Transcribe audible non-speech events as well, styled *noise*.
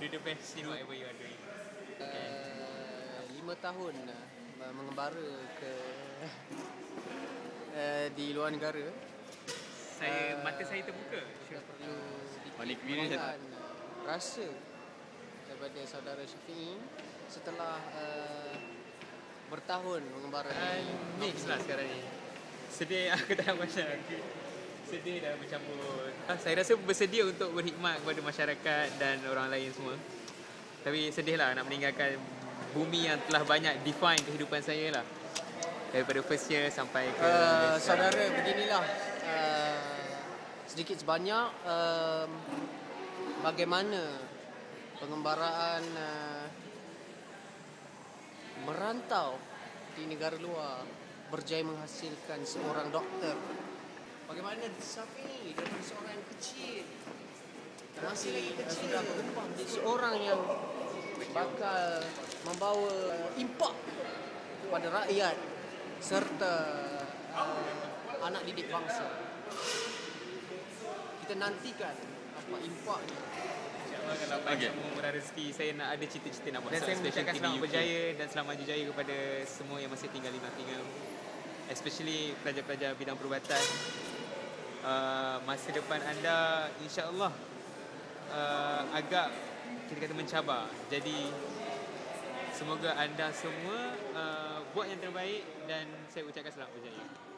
Do the best in whatever you are doing. Uh, lima tahun uh, mengembara ke uh, *laughs* di luar negara. Saya Uh, mata saya terbuka. Kita perlu sedikit Balik uh, rasa daripada saudara Syafiq setelah uh, bertahun mengembara Uh, di mix lah sekarang ni. Sedih *laughs* aku tak nak macam sedih dah bercampur. Ah, Saya rasa bersedia untuk berkhidmat kepada masyarakat dan orang lain semua. Tapi sedih lah nak meninggalkan bumi yang telah banyak define kehidupan saya lah. Daripada first year sampai ke Uh, saudara beginilah uh, sedikit sebanyak um, bagaimana pengembaraan uh, merantau di negara luar berjaya menghasilkan seorang doktor. Bagaimana Safi daripada seorang yang kecil masih lagi kecil sudah berkembang menjadi seorang yang bakal membawa impak kepada rakyat serta uh, anak didik bangsa. Kita nantikan apa impaknya. InsyaAllah kalau Okay. okay. murah rezeki Saya nak ada cita-cita nak buat Dan saya mengucapkan selamat UK. berjaya Dan selamat berjaya kepada semua yang masih tinggal di Nottingham Especially pelajar-pelajar bidang perubatan uh, Masa depan anda insyaAllah uh, Agak kita kata mencabar Jadi Semoga anda semua uh, buat yang terbaik dan saya ucapkan selamat berjaya.